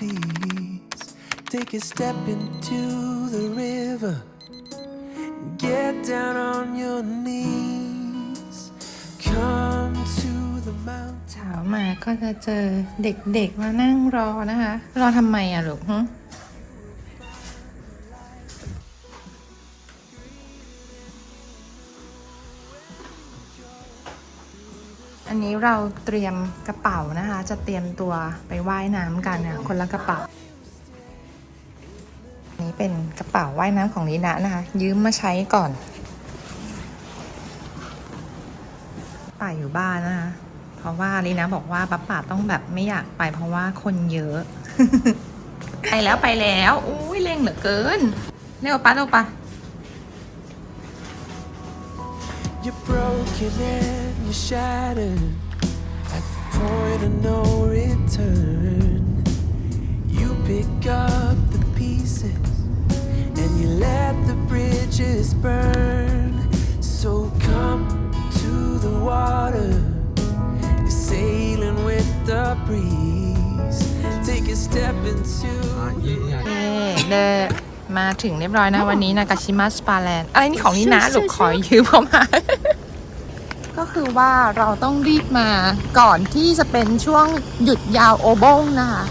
please. Take a step into the river. Get down on your knees. Come to the mountain. เช้ามาก็จะเจอเด็กๆมานั่งรอนะคะ รอทำไมอะลูก อันนี้เราเตรียมกระเป๋านะคะ จะเตรียมตัวไปว่ายน้ำกันเนี่ยคนละกระเป๋านี้เป็นกระเป๋าว่ายน้ำของลีนะนะคะ ยืมมาใช้ก่อนป่าอยู่บ้านนะคะ เพราะว่าลีนะบอกว่าป้าป่าต้องแบบไม่อยากไปเพราะว่าคนเยอะ ไปแล้วไปแล้วอุ้ยเร่งเหลือเกิน เร็วปะเร็วปะ You're broken and you're shattered at the point of no return. You pick up the pieces and you let the bridges burn. So come to the water, you're sailing with the breeze. Take a step into. เอ๊เดนมาถึงเรียบร้อยนะ วันนี้นากาชิมะสปาแลนด์อะไรนี่ของนี่นะลูกขอยืมเข้ามาก็ คือว่าเราต้องรีบมาก่อนที่จะเป็นช่วงหยุดยาวโอบงนะคะ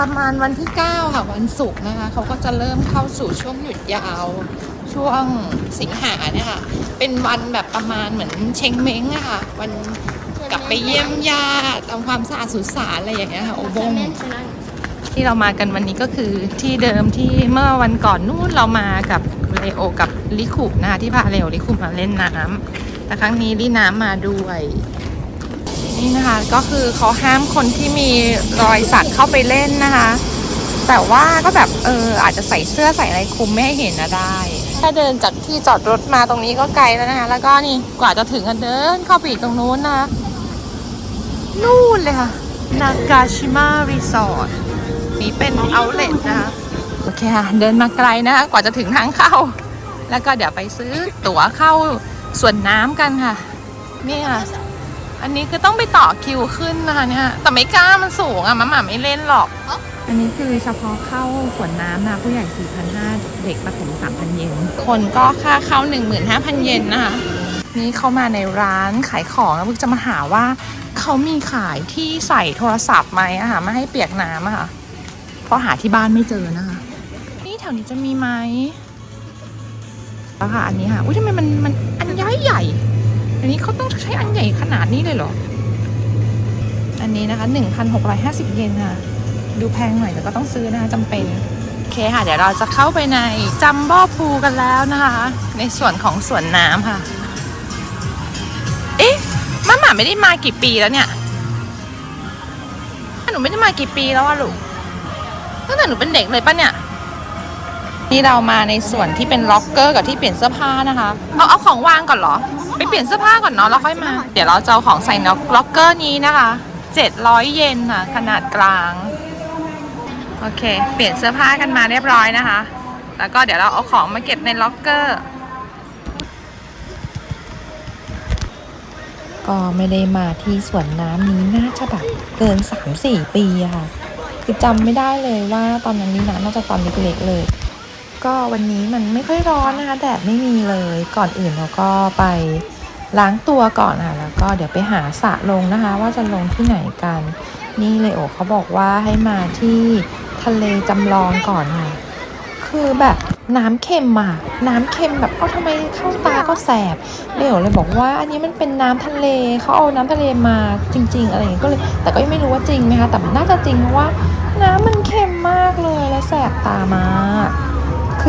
ประมาณวันที่ 9 ค่ะ วันศุกร์นะคะเขาก็จะเริ่มเข้าสู่ช่วงหยุดยาวช่วงสิงหาเนี่ยค่ะ เป็นวันแบบประมาณเหมือนเชงเม้งอะค่ะ วันกลับไปเยี่ยมญาติทำความสะอาดสุสานอะไรอย่างเงี้ยค่ะ โอบง ที่เรามากันวันนี้ก็คือที่เดิมที่เมื่อวันก่อนนู่นเรามากับเลโอกับลิคุนะคะที่พาเลโอลิคุมาเล่นน้ำ แต่ครั้งนี้ลิน้ำมาด้วย นี่นะคะก็คือเขาห้ามคนที่มีรอยสักเข้าไปเล่นนะคะ แต่ว่าก็แบบเอออาจจะใส่เสื้อใส่อะไรคุมไม่ให้เห็นนะได้ถ้าเดินจากที่จอดรถมาตรงนี้ก็ไกลแล้วนะคะ แล้วก็นี่กว่าจะถึงกันเดินเข้าไปอีกตรงนู้นนะนู่นเลยค่ะนากาชิมะรีสอร์ทนี้เป็นเอาเล t นะคะโอเคค่ะ เดินมาไกลนะคะกว่าจะถึงทางเข้า แล้วก็เดี๋ยวไปซื้อตั๋วเข้า สวนน้ำกันค่ะ นี่ค่ะ อันนี้คือต้องไปต่อคิวขึ้นนะคะเนี่ยแต่ไม่กล้ามันสูงอะมาหมาไม่เล่นหรอก อันนี้คือเฉพาะเข้าสวนน้ำนะผู้ใหญ่ 4,500 เด็กประถม3,000 เยน คนก็ค่าเข้า 15,000 เยนนะคะ นี่เขามาในร้านขายของแล้วพึกจะมาหาว่าเขามีขายที่ใส่โทรศัพท์ไหมอะค่ะไม่ให้เปียกน้ำอะค่ะ เพราะหาที่บ้านไม่เจอนะคะ นี่แถวนี้จะมีไหมแล้วค่ะ อันนี้ค่ะ อุ้ยทำไมมันมัน อันใหญ่ใหญ่ อันนี้เขาต้องใช้อันใหญ่ขนาดนี้เลยเหรอ อันนี้นะคะ 1,650 เยนค่ะ ดูแพงหน่อยแต่ก็ต้องซื้อนะคะจำเป็น โอเคค่ะ เดี๋ยวเราจะเข้าไปในจัมโบ้พูกันแล้วนะคะ ในส่วนของสวนน้ำค่ะ เอ๊ะมาหมาไม่ได้มากี่ปีแล้วเนี่ยหนูไม่ได้มากี่ปีแล้วอะลูกตั้งแต่หนูเป็นเด็กเลยปะเนี่ย นี่เรามาในส่วนที่เป็นล็อกเกอร์กับที่เปลี่ยนเสื้อผ้านะคะ เอาเอาของวางก่อนเหรอ ไปเปลี่ยนเสื้อผ้าก่อนเนาะแล้วค่อยมา เดี๋ยวเราจะเอาของใส่ล็อกล็อกเกอร์นี้นะคะ 700 เยนค่ะขนาดกลาง โอเค เปลี่ยนเสื้อผ้ากันมาเรียบร้อยนะคะ แล้วก็เดี๋ยวเราเอาของมาเก็บในล็อกเกอร์ ก็ไม่ได้มาที่สวนน้ำนี้น่าจะแบบเกิน 3-4 ปีค่ะ คือจำไม่ได้เลยว่าตอนนั้นนี่นะน่าจะตอนเล็กๆเลย ก็วันนี้มันไม่ค่อยร้อนนะคะแดดไม่มีเลยก่อนอื่นเราก็ไปล้างตัวก่อนค่ะแล้วก็เดี๋ยวไปหาสระลงนะคะ ว่าจะลงที่ไหนกัน นี่เลยโอเขาบอกว่าให้มาที่ทะเลจำลองก่อนค่ะคือแบบน้ำเค็มอะน้ำเค็มแบบเอ้าทำไมเข้าตาก็แสบเลโอเลยบอกว่าอันนี้มันเป็นน้ำทะเลเขาเอาน้ำทะเลมาจริง ๆ อะไรอย่างเงี้ยก็เลยแต่ก็ยังไม่รู้ว่าจริงไหมคะแต่น่าจะจริงเพราะว่า น้ำมันเค็มมากเลยแล้วแสบตามาก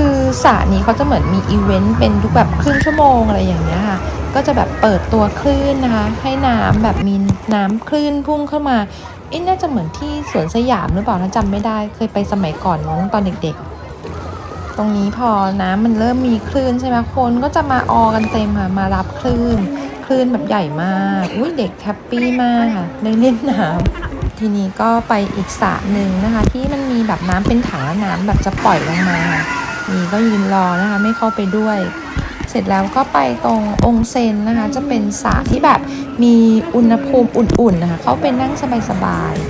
คือสระนี้เขาจะเหมือนมีอีเวนต์เป็นทุกแบบครึ่งชั่วโมงอะไรอย่างเงี้ยค่ะ ก็จะแบบเปิดตัวคลื่นนะคะ ให้น้ำแบบมีน้ำคลื่นพุ่งเข้ามาเอ๊ะน่าจะเหมือนที่สวนสยามหรือเปล่าถ้าจำไม่ได้เคยไปสมัยก่อนน้องตอนเด็กๆ ตรงนี้พอน้ำมันเริ่มมีคลื่นใช่ไหมคนก็จะมาออกันเต็มค่ะมารับคลื่นคลื่นแบบใหญ่มากอุ้ยเด็กแฮปปี้มากค่ะได้เล่นน้ำทีนี้ก็ไปอีกสระหนึ่งนะคะ ที่มันมีแบบน้ำเป็นถังแล้วน้ำแบบจะปล่อยลงมา นี่ก็ยืนรอนะคะไม่เข้าไปด้วย เสร็จแล้วก็ไปตรงองเซนนะคะ จะเป็นสระที่แบบมีอุณหภูมิอุ่นๆนะคะเขาเป็นนั่งสบายๆ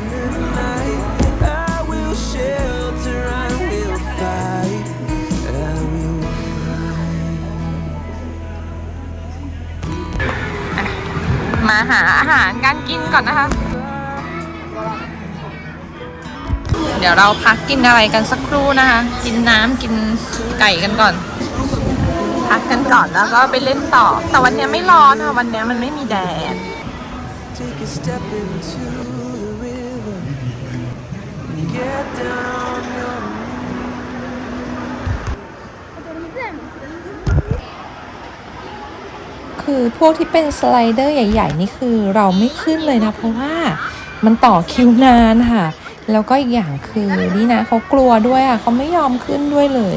มาหาอาหารการกินก่อนนะคะ เดี๋ยวเราพักกินอะไรกันสักครู่นะคะ กินน้ำกินไก่กันก่อน พักกันก่อนแล้วก็ไปเล่นต่อ แต่วันเนี้ยไม่ร้อนค่ะวันเนี้ยมันไม่มีแดด Take a step into the river. Get down on your คือพวกที่เป็นสไลเดอร์ใหญ่ ๆ นี่คือเราไม่ขึ้นเลยนะ เพราะว่ามันต่อคิวนานค่ะ แล้วก็อีกอย่างคือนี่นะเขากลัวด้วยอะเขาไม่ยอมขึ้นด้วยเลย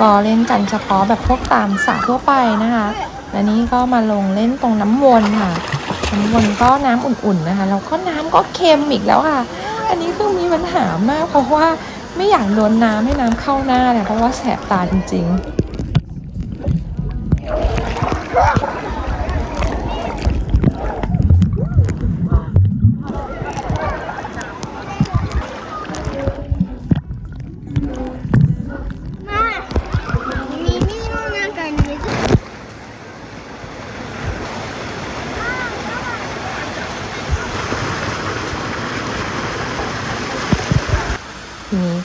ก็เล่นกันเฉพาะแบบพวกตามสระทั่วไปนะคะและนี่ก็มาลงเล่นตรงน้ำวนค่ะน้ำวนก็น้ำอุ่นๆนะคะแล้วก็น้ำก็เค็มอีกแล้วค่ะ อันนี้คือมีปัญหามากเพราะว่าไม่อยากโดนน้ำให้น้ำเข้าหน้าเนี่ยเพราะว่าแสบตาจริง ๆ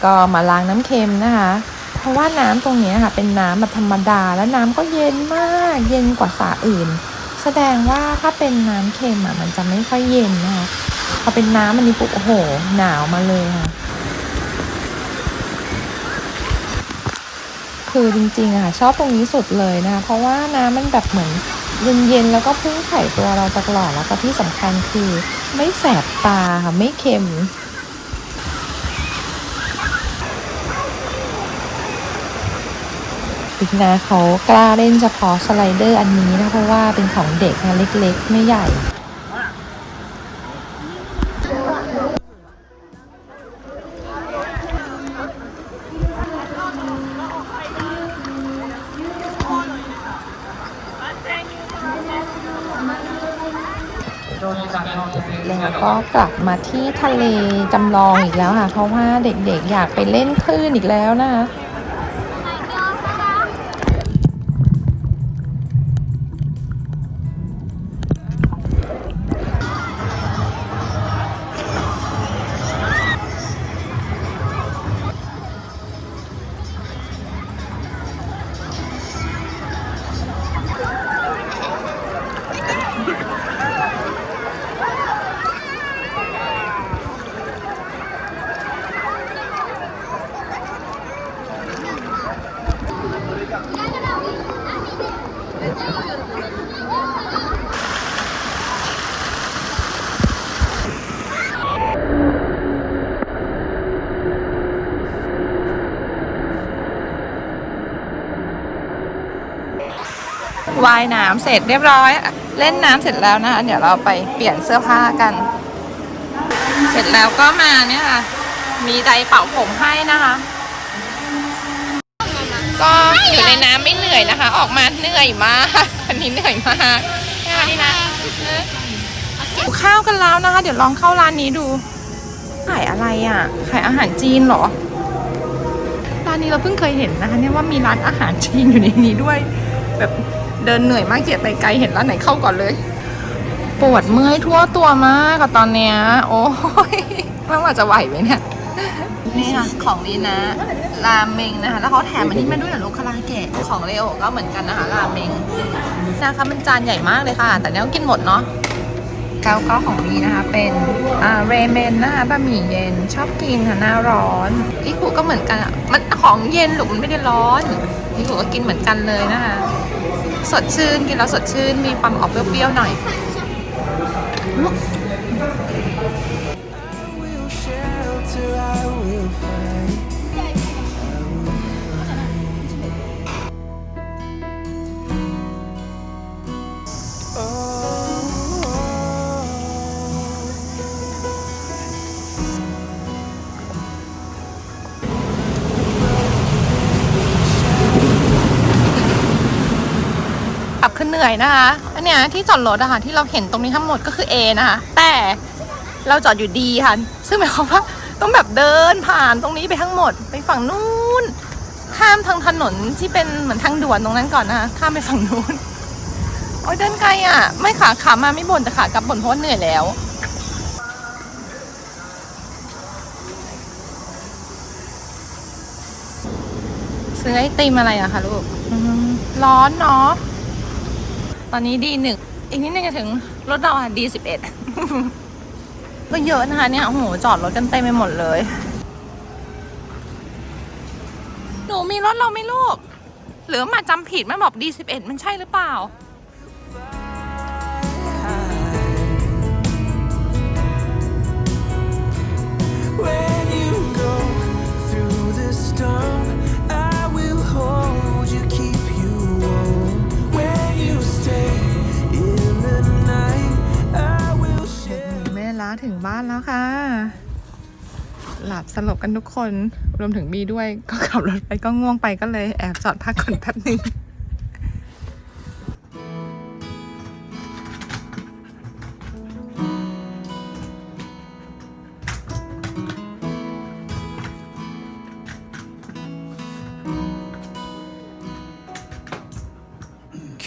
ก็มาล้างน้ำเค็มนะคะ เพราะว่าน้ำตรงนี้ค่ะเป็นน้ำแบบธรรมดา แล้วน้ำก็เย็นมากเย็นกว่าสระอื่น แสดงว่าถ้าเป็นน้ำเค็มอะมันจะไม่ค่อยเย็นนะคะพอเป็นน้ำอันนี้ปุ๊บโอ้โห หนาวมาเลยค่ะคือจริงๆอะชอบตรงนี้สุดเลยนะคะเพราะว่าน้ำมันแบบเหมือนเย็นๆแล้วก็พุ่งใส่ตัวเราตลอดแล้วก็ที่สำคัญคือไม่แสบตาค่ะไม่เค็ม บิ๊กนะเขากล้าเล่นเฉพาะสไลเดอร์อันนี้นะเพราะว่าเป็นของเด็กนะเล็กๆ ไม่ใหญ่แล้วก็กลับมาที่ทะเลจำลองอีกแล้วค่ะ เพราะว่าเด็กๆอยากไปเล่นคลื่นอีกแล้วนะคะ ว่ายน้ำเสร็จเรียบร้อย เล่นน้ำเสร็จแล้วนะคะเดี๋ยวเราไปเปลี่ยนเสื้อผ้ากัน เสร็จแล้วก็มาเนี่ยค่ะ มีไดเป่าผมให้นะคะ ก็อยู่ในน้ำไม่เหนื่อยนะคะ ออกมาเหนื่อยมากอันนี้เหนื่อยมากใช่นี่นะหิวข้าวกันแล้วนะคะ เดี๋ยวลองเข้าร้านนี้ดูขายอะไรอะขายอาหารจีนเหรอร้านนี้เราเพิ่งเคยเห็นนะคะเนี่ยว่ามีร้านอาหารจีนอยู่ในนี้ด้วย แบบ เดินเหนื่อยมากเกียดไปไกลเห็นร้านไหนเข้าก่อนเลย ปวดเมื่อยทั่วตัวมากอะตอนเนี้ยโอ้ยไม่ว่าจะไหวไหมเนี่ยนี่ค่ะของดีนะ ราเมงนะคะ แล้วเขาแถมอันนี้มาด้วยเหรอลูกคาราเกะของเลโอก็เหมือนกันนะคะ ราเมงนะคะมันจานใหญ่มากเลยค่ะ แต่เนี้ยต้องกินหมดเนาะแล้วก็ของดีนะคะ เป็นอ่าเรเมนนะคะบะหมี่เย็นชอบกินค่ะหน้าร้อนอีกูก็เหมือนกันอะมันของเย็นหรือมันไม่ได้ร้อนอีกูก็กินเหมือนกันเลยนะคะ สดชื่น กินแล้วสดชื่น มีความออกเปรี้ยวๆหน่อย นเหนื่อยนะคะอันเนี้ยที่จอดรถอะค่ะที่เราเห็นตรงนี้ทั้งหมดก็คือ A นะคะแต่เราจอดอยู่ดีค่ะ ซึ่งหมายความว่าต้องแบบเดินผ่านตรงนี้ไปทั้งหมด ไปฝั่งนู้น ข้ามทางถนนที่เป็นเหมือนทางด่วนตรงนั้นก่อนนะคะข้ามไปฝั่งนู้นโอ้ยเดินไกลอะ ไม่ขาขามาไม่บ่นแต่ขากลับบ่นเพราะเหนื่อยแล้วซื้อไอติมอะไรอะคะลูก ร้อนเนาะ ตอนนี้ดีหนึ่งอีกนิดนึงจะถึงรถเราอะดีสิบเอ็ดก็เยอะนะคะเนี่ยโอ้โหจอดรถกันเต็มไปหมดเลย หนูมีรถเราไม่ลูก หรือมาจำผิดไม่บอกดีสิบเอ็ดมันใช่หรือเปล่า ถึงบ้านแล้วค่ะ หลับสลบกันทุกคน รวมถึงบีด้วยก็ขับรถไปก็ง่วงไปก็เลยแอบจอดพักก่อนแป๊บนึง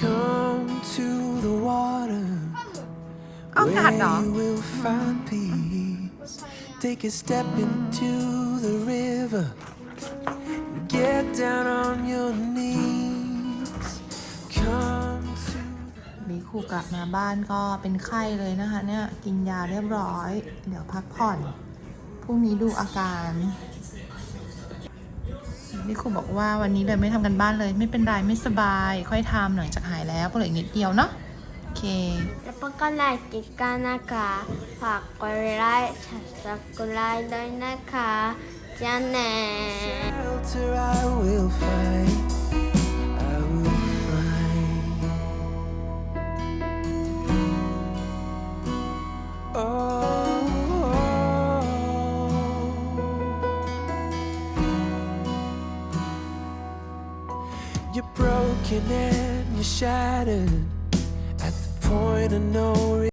Come to the water. เอากาดเหรอ Where you will find peace. Take a step into the river. Get down on your knees. Come to บีคูกลับมาบ้านก็เป็นไข้เลยนะคะ เนี่ยกินยาเรียบร้อย เดี๋ยวพักผ่อนพรุ่งนี้ดูอาการบีคูบอกว่าวันนี้เลยไม่ทำกันบ้านเลย ไม่เป็นไรไม่สบาย ค่อยทำหลังจากหายแล้วก็เหลืออีกนิดเดียวเนาะ เค แล้วก็ไลค์ติดกันนะคะ ฝากกดไลค์สับสกุไลค์ด้วยนะคะจ้าแน่ shelter I will find.